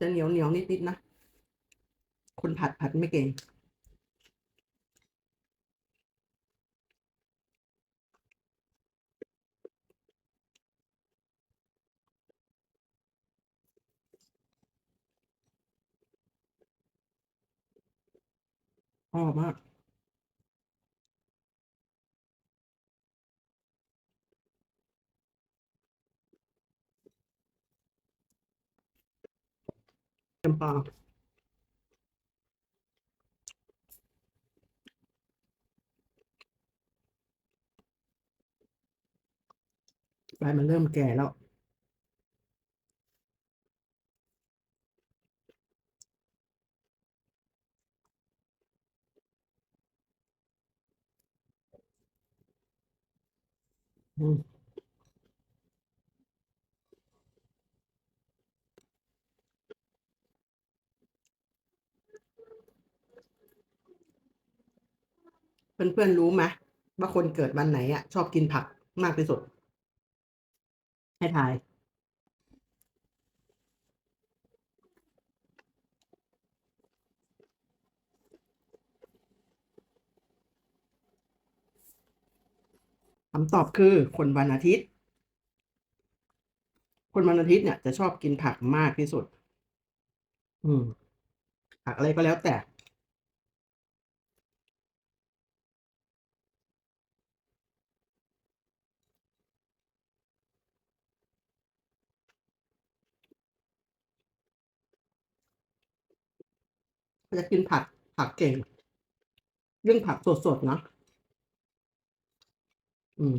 จะเหนียวเหนียวนิดนิดนะ คนผัดผัดไม่เก่งหอมมากำปาใบมันเริ่มแก่แล้วอืม เพื่อนๆรู้ไหมว่าคนเกิดวันไหนอะ ชอบกินผักมากที่สุด ให้ทายคำตอบคือคนวันอาทิตย์ คนวันอาทิตย์เนี่ยจะชอบกินผักมากที่สุด อืม ผักอะไรก็แล้วแต่ จะกินผักผักเก่งเรื่องผักสดๆเนาะอืม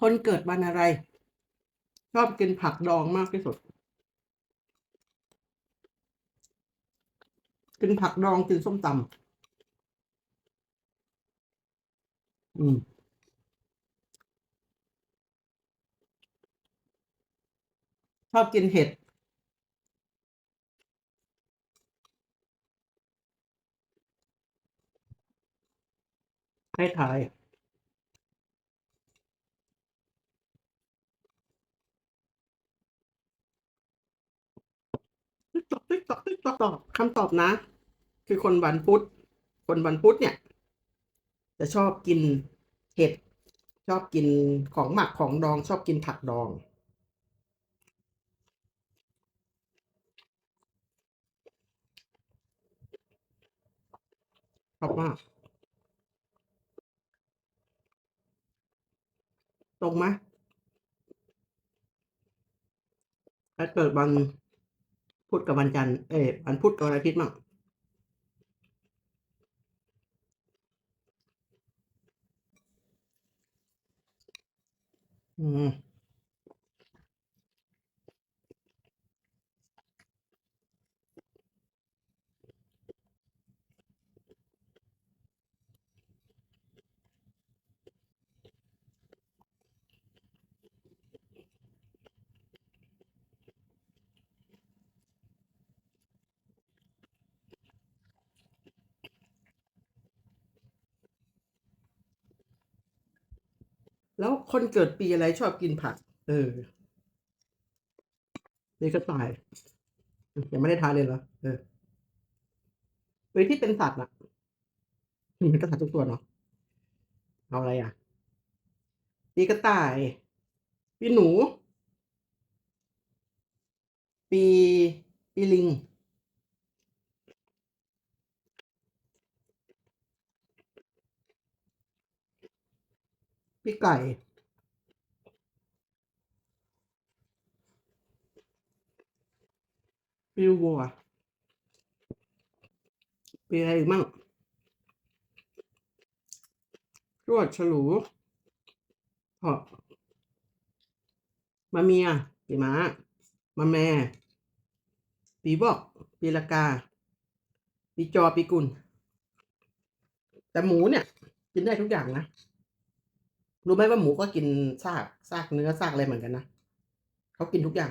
คนเกิดวันอะไร ชอบกินผักดองมากที่สุด กินผักดองกินส้มตำอืมชอบกินเห็ด ให้ทาย ติ๊กตอกติ๊กตอกติ๊กตอกตอบคำตอบนะ คือคนวันพุธ คนวันพุธเนี่ย จะชอบกินเห็ด ชอบกินของหมักของดอง ชอบกินผักดอง ชอบมากตรงไหมถ้าเกิดวัน พุธกับวันจันทร์เอ้วันพุธกับวันอาทิตย์มั่งอืม แล้วคนเกิดปีอะไรชอบกินผัก เออ นี่ก็ตายยังไม่ได้ทานเลยเหรอ เออเว้ยที่เป็นสัตว์อะมันก็สัตว์ทุกตัวเนาะเอาอะไรอะปีกระต่าย ปีหนู ปีปีลิง ปีไก่ปีวัวปีอะไรอีกมั่งรวดฉลูเหาะมาเมียปีม้ามาแม่ ปีบอกปีละกา ปีจอปีกุลแต่หมูเนี่ย กินได้ทุกอย่างนะ รู้ไหมว่าหมูก็กินซากซากเนื้อซากอะไรเหมือนกันนะเขากินทุกอย่าง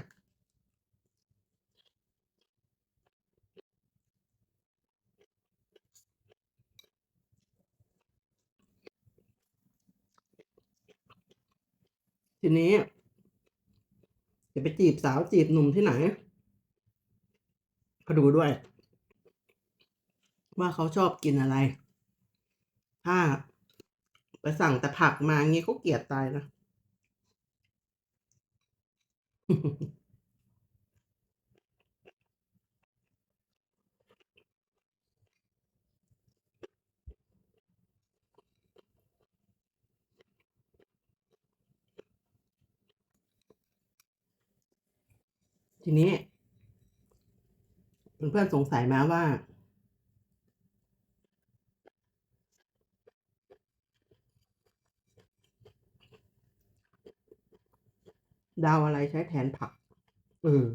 ทีนี้ จะไปจีบสาวจีบหนุ่มที่ไหนก็ดูด้วย ว่าเขาชอบกินอะไร ถ้า สั่งแต่ผักมางี้เขาเกลียดตายนะ ทีนี้เพื่อนๆสงสัยไหมว่า ดาวอะไรใช้แทนผัก เออ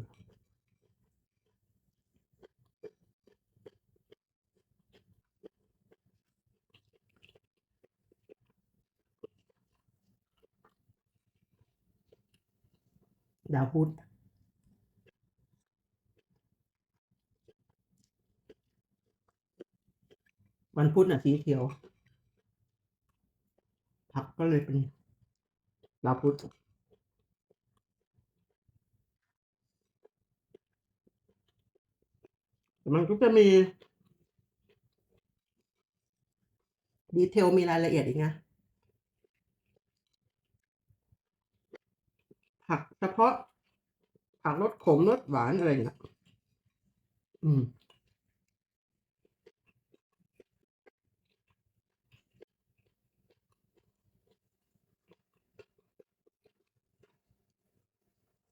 ดาวพุธวันพุธน่ะสีเขียว ผักก็เลยเป็นดาวพุธ แต่ มันก็จะมี ดีเทลมีรายละเอียดอีกนะ ผักเฉพาะผักรสขมรสหวานอะไรอย่างเงี้ยอืม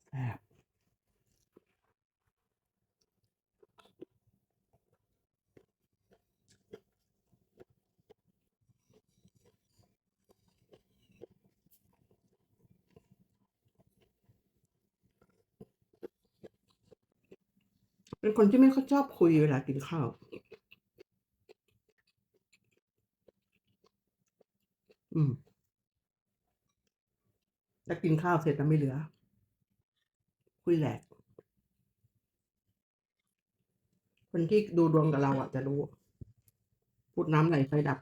แซ่บ เป็นคนที่ไม่ค่อยชอบคุยเวลากินข้าว อืมถ้ากินข้าวเสร็จแล้วไม่เหลือ คุยแหลก คนที่ดูดวงกับเราอะจะรู้ พูดน้ำไหลไฟดับ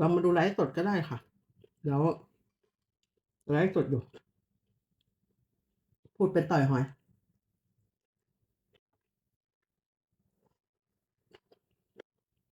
เรามาดูไลฟ์สดก็ได้ค่ะ เดี๋ยวไลฟ์สดอยู่ พูดเป็นต่อยหอย